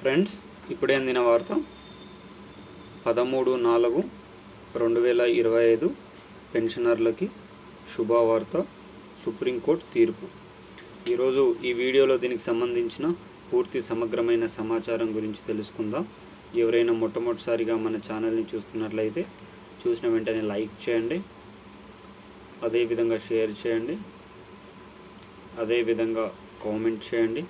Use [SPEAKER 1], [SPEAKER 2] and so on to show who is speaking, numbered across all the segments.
[SPEAKER 1] Friends ఇప్పుడే అందిన వార్త పదమూడు నాలుగు రెండు వేల ఇరవై ఐదు పెన్షనర్లకి శుభవార్త సుప్రీంకోర్టు తీర్పు. ఈరోజు ఈ వీడియోలో దీనికి సంబంధించిన పూర్తి సమగ్రమైన సమాచారం గురించి తెలుసుకుందాం. ఎవరైనా మొట్టమొదటిసారిగా మన ఛానల్ని చూస్తున్నట్లయితే చూసిన వెంటనే లైక్ చేయండి. అదేవిధంగా షేర్ చేయండి. అదేవిధంగా కామెంట్ చేయండి.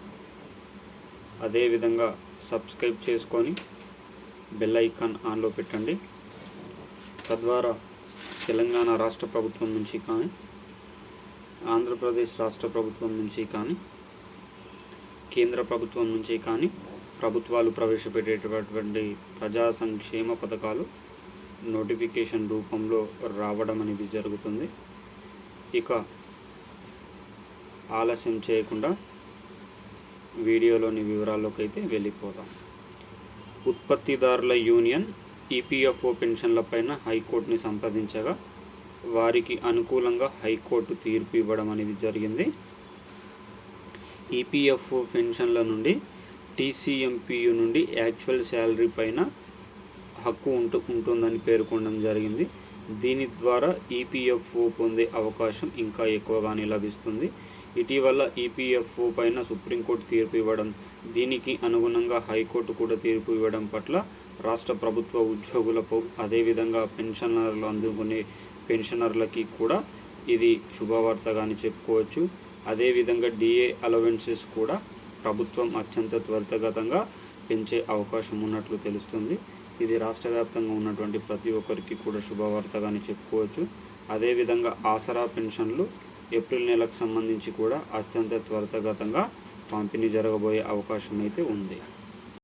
[SPEAKER 1] అదేవిధంగా సబ్స్క్రైబ్ చేసుకొని బెల్ ఐకాన్ ఆన్లో పెట్టండి. తద్వారా తెలంగాణ రాష్ట్ర ప్రభుత్వం నుంచి కానీ ఆంధ్రప్రదేశ్ రాష్ట్ర ప్రభుత్వం నుంచి కానీ కేంద్ర ప్రభుత్వం నుంచి కానీ ప్రభుత్వాలు ప్రవేశపెట్టేటటువంటి ప్రజా సంక్షేమ పథకాలు నోటిఫికేషన్ రూపంలో రావడం అనేది జరుగుతుంది. ఇక ఆలస్యం చేయకుండా వీడియోలోని వివరాల్లోకి అయితే వెళ్ళిపోదాం. ఉత్పత్తిదారుల యూనియన్ ఈపీఎఫ్ఓ పెన్షన్లపైన హైకోర్టుని సంప్రదించగా వారికి అనుకూలంగా హైకోర్టు తీర్పు ఇవ్వడం అనేది జరిగింది. ఈపీఎఫ్ఓ పెన్షన్ల నుండి టీసీఎంపీయు నుండి యాక్చువల్ శాలరీ పైన హక్కు ఉంటు ఉంటుందని పేర్కొనడం జరిగింది. దీని ద్వారా ఈపీఎఫ్ఓ పొందే అవకాశం ఇంకా ఎక్కువగానే లభిస్తుంది. ఇటీవల ఈపీఎఫ్ఓ పైన సుప్రీంకోర్టు తీర్పు ఇవ్వడం దీనికి అనుగుణంగా హైకోర్టు కూడా తీర్పు ఇవ్వడం పట్ల రాష్ట్ర ప్రభుత్వ ఉద్యోగులకు అదేవిధంగా పెన్షనర్లు అందుకునే పెన్షనర్లకి కూడా ఇది శుభవార్తగాని చెప్పుకోవచ్చు. అదేవిధంగా డిఏ అలవెన్సెస్ కూడా ప్రభుత్వం అత్యంత త్వరితగతంగా పెంచే అవకాశం ఉన్నట్లు తెలుస్తుంది. ఇది రాష్ట్ర వ్యాప్తంగా ఉన్నటువంటి ప్రతి ఒక్కరికి కూడా శుభవార్తగాని చెప్పుకోవచ్చు. అదేవిధంగా ఆసరా పెన్షన్లు ఏప్రిల్ నెలకు సంబంధించి కూడా అత్యంత త్వరితగతంగా పంపిణీ జరగబోయే అవకాశం అయితే ఉంది.